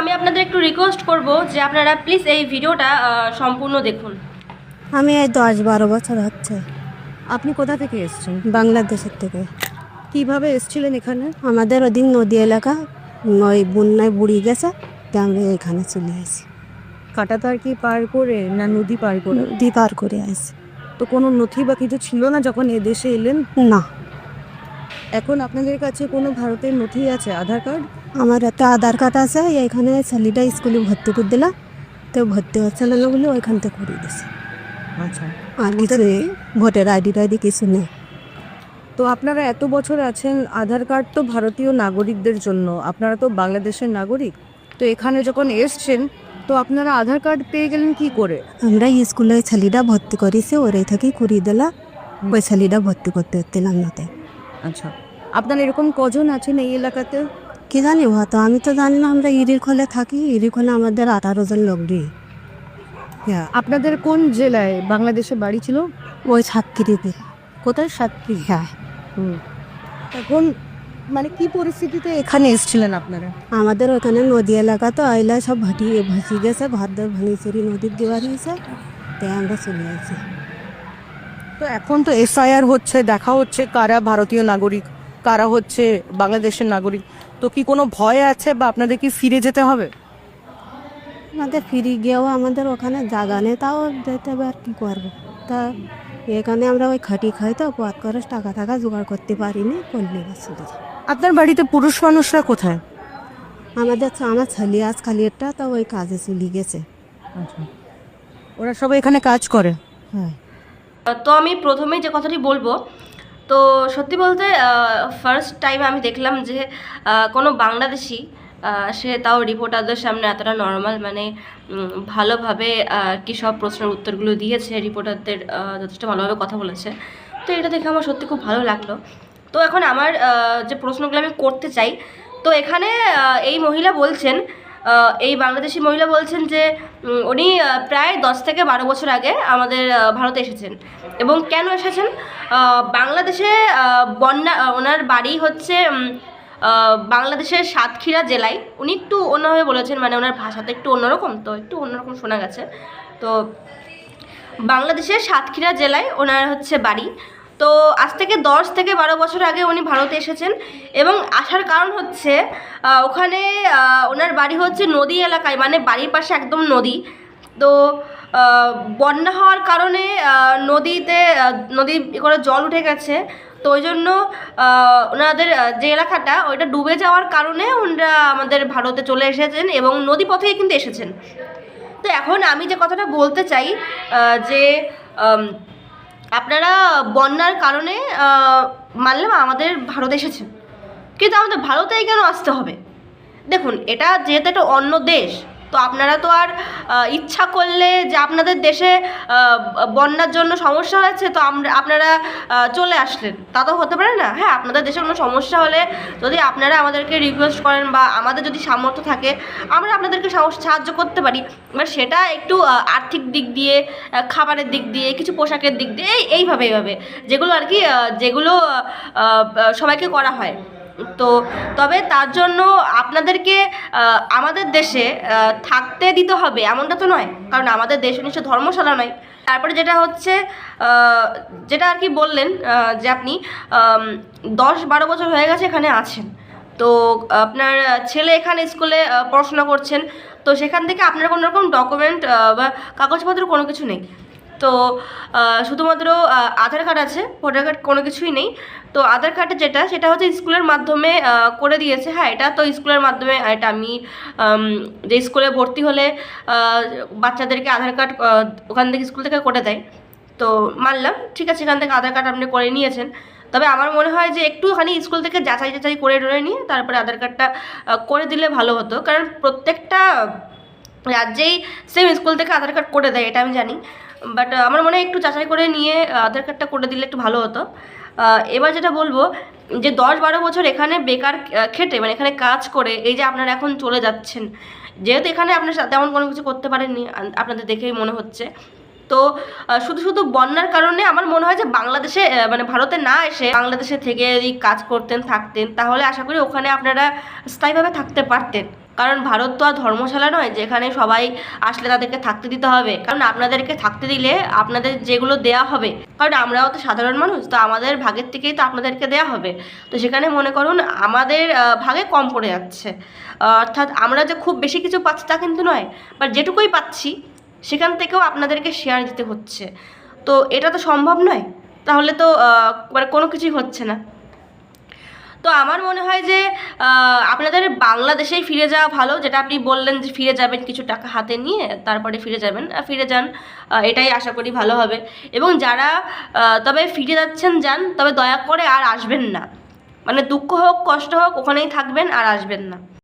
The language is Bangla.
আমি আপনাদের একটু রিকোয়েস্ট করব যে আপনারা প্লিজ এই ভিডিওটা সম্পূর্ণ দেখুন। আমি এই দশ বারো বছর হচ্ছে। আপনি কোথা থেকে এসছেন? বাংলাদেশের থেকে। কীভাবে এসেছিলেন এখানে? আমাদের ওদিন নদী এলাকা ওই বন্যায় বুড়ি গেছে তাই আমরা এখানে চলে আসি। কাটাতার কি পার করে না নদী পার করে? নদী পার করে আসি। তো কোনো নথি বা কিছু ছিল না যখন এদেশে এলেন? না। এখন আপনাদের কাছে কোনো ভারতের নথি আছে আধার কার্ড? আমার একটা আধার কার্ড আছে এখানে ছেলেটা স্কুলে ভর্তি করে দিলাম তো ভর্তি হচ্ছে না বলে ওইখান থেকে করে দিছে। আচ্ছা। আর কিছু ভোটার আইডি টাইডি কিছু নেই। তো আপনারা এত বছর আছেন আধার কার্ড তো ভারতীয় নাগরিকদের জন্য। আপনারা তো বাংলাদেশের নাগরিক। তো এখানে যখন এসছেন তো আপনারা আধার কার্ড পেয়ে গেলেন কি করে? আমরা স্কুলে ছেলেটা ভর্তি করেছি ওরাই থেকেই করিয়ে দিলাম ওই ছেলেটা ভর্তি করতে দিলাম নাতে আচ্ছা। আপনার এরকম কজন আছেন এই এলাকাতে? কি জানি হয়তো আমি তো জানি না আমরা ইরির খোলে থাকি ইরির খোলে আমাদের আঠারো জন লোক দিই হ্যাঁ আপনাদের কোন জেলায় বাংলাদেশে বাড়ি ছিল? ওই সাতক্ষীরিতে। কোথায়? সাতটি হ্যাঁ। এখন মানে কি পরিস্থিতিতে এখানে এসেছিলেন আপনারা? আমাদের ওখানে নদী এলাকা তো আইলা সব ভাটি ভাসি গেছে ভাদ্র ভাঙিচুরি নদীর দেওয়া হয়েছে তাই আমরা চলে আসি। তো এখন তো এসআইআর হচ্ছে দেখা হচ্ছে কারা ভারতীয় নাগরিক কারা হচ্ছে বাংলাদেশের নাগরিক। তো কি কোনো ভয় আছে বা আপনাদের কি ফিরে যেতে হবে? আমাদের ফিরে গিয়েও আমাদের ওখানে জায়গা নেই তাও যেতে হবে আর কী করব? তা এখানে আমরা ওই খাটি খাই তো পথ করে টাকা টাকা জোগাড় করতে পারিনি করলে গেছে আপনার বাড়িতে পুরুষ মানুষরা কোথায়? আমাদের আমার ছেলে আজ খালি একটা তো ওই কাজে চলে গেছে। ওরা সবাই এখানে কাজ করে? হ্যাঁ। তো আমি প্রথমেই যে কথাটি বলব তো সত্যি বলতে ফার্স্ট টাইম আমি দেখলাম যে কোনো বাংলাদেশি সে তাও রিপোর্টারদের সামনে এতটা নর্মাল মানে ভালোভাবে কি সব প্রশ্নের উত্তরগুলো দিয়েছে রিপোর্টারদের যথেষ্ট ভালোভাবে কথা বলেছে। তো এটা দেখে আমার সত্যি খুব ভালো লাগল। তো এখন আমার যে প্রশ্নগুলো আমি করতে চাই, তো এখানে এই মহিলা বলছেন এই বাংলাদেশি মহিলা বলছেন যে উনি প্রায় দশ থেকে বারো বছর আগে আমাদের ভারতে এসেছেন। এবং কেন এসেছেন? বাংলাদেশে বন্যা ওনার বাড়ি হচ্ছে বাংলাদেশের সাতক্ষীরা জেলায়। উনি একটু অন্যভাবে বলেছেন মানে ওনার ভাষাটা একটু অন্যরকম, তো একটু অন্যরকম শোনা গেছে। তো বাংলাদেশের সাতক্ষীরা জেলায় ওনার হচ্ছে বাড়ি। তো আজ থেকে দশ থেকে বারো বছর আগে উনি ভারতে এসেছেন এবং আসার কারণ হচ্ছে ওখানে ওনার বাড়ি হচ্ছে নদী এলাকায় মানে বাড়ির পাশে একদম নদী। তো বন্যা হওয়ার কারণে নদীতে নদী করে জল উঠে গেছে। তো ওই জন্য ওনাদের যে এলাকাটা, ওইটা ডুবে যাওয়ার কারণে ওনারা আমাদের ভারতে চলে এসেছেন এবং নদী পথেই কিন্তু এসেছেন। তো এখন আমি যে কথাটা বলতে চাই যে আপনারা বন্যার কারণে মানলাম আমাদের ভারত এসেছেন কিন্তু আমাদের ভারতেই কেন আসতে হবে? দেখুন, এটা যেহেতু একটা অন্য দেশ তো আপনারা তো আর ইচ্ছা করলে যে আপনাদের দেশে বন্যার জন্য সমস্যা হয়েছে, তো আপনারা চলে আসলেন। তা তো হতে পারে না। হ্যাঁ আপনাদের দেশে কোনো সমস্যা হলে যদি আপনারা আমাদেরকে রিকোয়েস্ট করেন বা আমাদের যদি সামর্থ্য থাকে, আমরা আপনাদেরকে সাহায্য করতে পারি। এবার সেটা একটু আর্থিক দিক দিয়ে খাবারের দিক দিয়ে, কিছু পোশাকের দিক দিয়ে, এই, এইভাবে এইভাবে। যেগুলো আর কি যেগুলো সবাইকে করা হয়। তো তবে তার জন্য আপনাদেরকে আমাদের দেশে থাকতে দিতে হবে এমনটা তো নয়। কারণ আমাদের দেশ নিশ্চয় ধর্মশালা নয়। তারপরে যেটা হচ্ছে যেটা আর কি বললেন যে আপনি দশ বারো বছর হয়ে গেছে এখানে আছেন। তো আপনার ছেলে এখানে স্কুলে পড়াশোনা করছেন। তো সেখান থেকে আপনার কোনো রকম ডকুমেন্ট বা কাগজপত্র কোনো কিছু নেই। তো শুধুমাত্র আধার কার্ড আছে, ভোটার কার্ড কোনো কিছুই নেই। তো আধার কার্ডে যেটা, সেটা হচ্ছে স্কুলের মাধ্যমে করে দিয়েছে। হ্যাঁ এটা তো স্কুলের মাধ্যমে এটা আমি যে স্কুলে ভর্তি হলে বাচ্চাদেরকে আধার কার্ড ওখান থেকে স্কুল থেকে করে দেয়। তো মানলাম, ঠিক আছে এখান থেকে আধার কার্ড আপনি করে নিয়েছেন। তবে আমার মনে হয় যে একটুখানি স্কুল থেকে যাচাই যাচাই করে টরে নিয়ে, তারপরে আধার কার্ডটা করে দিলে ভালো হতো। কারণ প্রত্যেকটা রাজ্যেই সেম স্কুল থেকে আধার কার্ড করে দেয়, এটা আমি জানি। বাট আমার মনে হয় একটু যাচাই করে নিয়ে আধার কার্ডটা করে দিলে একটু ভালো হতো। এবার যেটা বলব, যে দশ বারো বছর এখানে বেকার খেটে মানে এখানে কাজ করে, এই যে আপনারা এখন চলে যাচ্ছেন, যেহেতু এখানে আপনার সাথে তেমন কোনো কিছু করতে পারেননি আপনাদের দেখেই মনে হচ্ছে। তো শুধু শুধু বন্যার কারণে আমার মনে হয় যে বাংলাদেশে মানে ভারতে না এসে বাংলাদেশে থেকে যদি কাজ করতেন, থাকতেন, তাহলে আশা করি ওখানে আপনারা স্থায়ীভাবে থাকতে পারতেন। কারণ ভারত তো আর ধর্মশালা নয়, যেখানে সবাই আসলে তাদেরকে থাকতে দিতে হবে। কারণ আপনাদেরকে থাকতে দিলে আপনাদের যেগুলো দেয়া হবে, কারণ আমরাও তো সাধারণ মানুষ, তো আমাদের ভাগের থেকেই তো আপনাদেরকে দেয়া হবে। তো সেখানে মনে করুন, আমাদের ভাগে কম পড়ে যাচ্ছে। অর্থাৎ আমরা যে খুব বেশি কিছু পাচ্ছি তা কিন্তু নয় বাট যেটুকুই পাচ্ছি, সেখান থেকেও আপনাদেরকে শেয়ার দিতে হচ্ছে। তো এটা তো সম্ভব নয়, তাহলে তো মানে কোনো কিছুই হচ্ছে না। তো আমার মনে হয় যে আপনাদের বাংলাদেশেই ফিরে যাওয়া ভালো। যেটা আপনি বললেন যে, ফিরে যাবেন কিছু টাকা হাতে নিয়ে, তারপরে ফিরে যাবেন ফিরে যান। এটাই আশা করি ভালো হবে। এবং যারা তবে ফিরে যাচ্ছেন, যান। তবে দয়া করে আর আসবেন না। মানে দুঃখ হোক, কষ্ট হোক, ওখানেই থাকবেন আর আসবেন না।